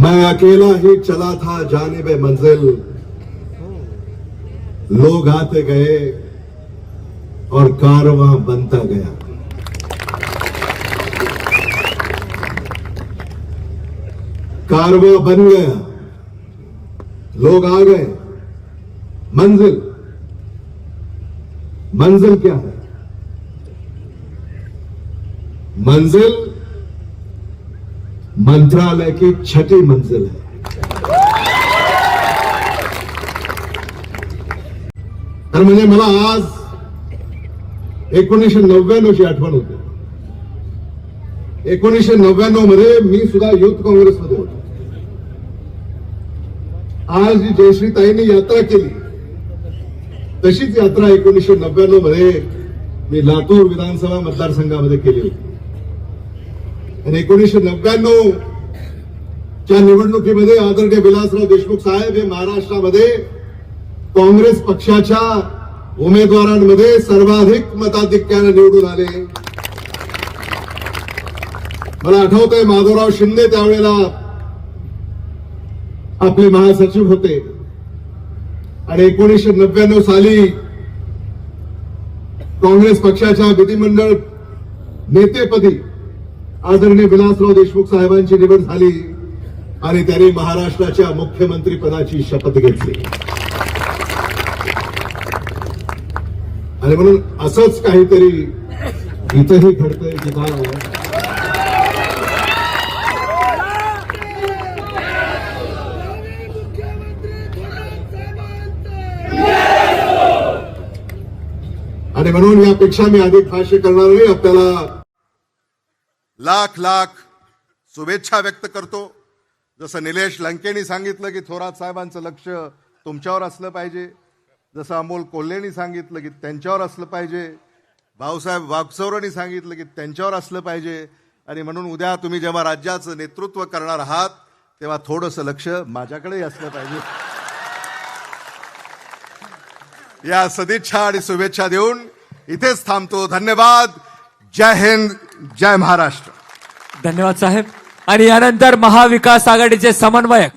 मैं अकेला ही चला था जाने मंजिल। लोग आते गए और कारवां बनता गया। कारवां बन गया। लोग आ गए। मंजिल। मंजिल क्या है? मंजिल मंत्रालय की छठी मंजिल है। तर म्हणजे मला आज एकोणीसशे नव्याण्णवची आठवण होते. एकोणीसशे नव्याण्णवमध्ये मी सुद्धा युथ काँग्रेसमध्ये होतो. आज जी जयश्रीताईंनी यात्रा केली तशीच यात्रा एकोणीसशे नव्याण्णवमध्ये मी लातूर विधानसभा मतदारसंघामध्ये केली होती. आणि एकोणीसशे नव्याण्णव च्या निवडणुकीमध्ये आदरणीय विलासराव देशमुख साहेब हे महाराष्ट्रामध्ये काँग्रेस पक्षाच्या उमेदवारांमध्ये सर्वाधिक मताधिक्याने निवडून आले. मला आठवत आहे माधवराव शिंदे त्यावेळेला आपले महासचिव होते. आणि एकोणीसशे नव्याण्णव साली काँग्रेस पक्षाच्या विधिमंडळ नेतेपदी आदरणीय विलासराव देशमुख साहेबांची निवड झाली आणि त्यांनी महाराष्ट्राच्या मुख्यमंत्री पदाची शपथ घेतली. आणि म्हणून असंच काहीतरी इथंही घडतंय की आणि म्हणून यापेक्षा मी अधिक भाष्य करणार नाही आपल्याला लाख लाख शुभेच्छा व्यक्त करतो. जसं निलेश लंकेनी सांगितलं की थोरात साहेबांचं लक्ष तुमच्यावर असलं पाहिजे. जसं अमोल कोल्हेनी सांगितलं की त्यांच्यावर असलं पाहिजे. भाऊसाहेब वागसौरांनी सांगितलं की त्यांच्यावर असलं पाहिजे. आणि म्हणून उद्या तुम्ही जेव्हा राज्याचं नेतृत्व करणार आहात तेव्हा थोडंसं लक्ष माझ्याकडेही असलं पाहिजे. या सदिच्छा आणि शुभेच्छा देऊन इथेच थांबतो. धन्यवाद. जय हिंद जय महाराष्ट्र. धन्यवाद साहेब. आणि यानंतर महाविकास आघाडीचे समन्वयक.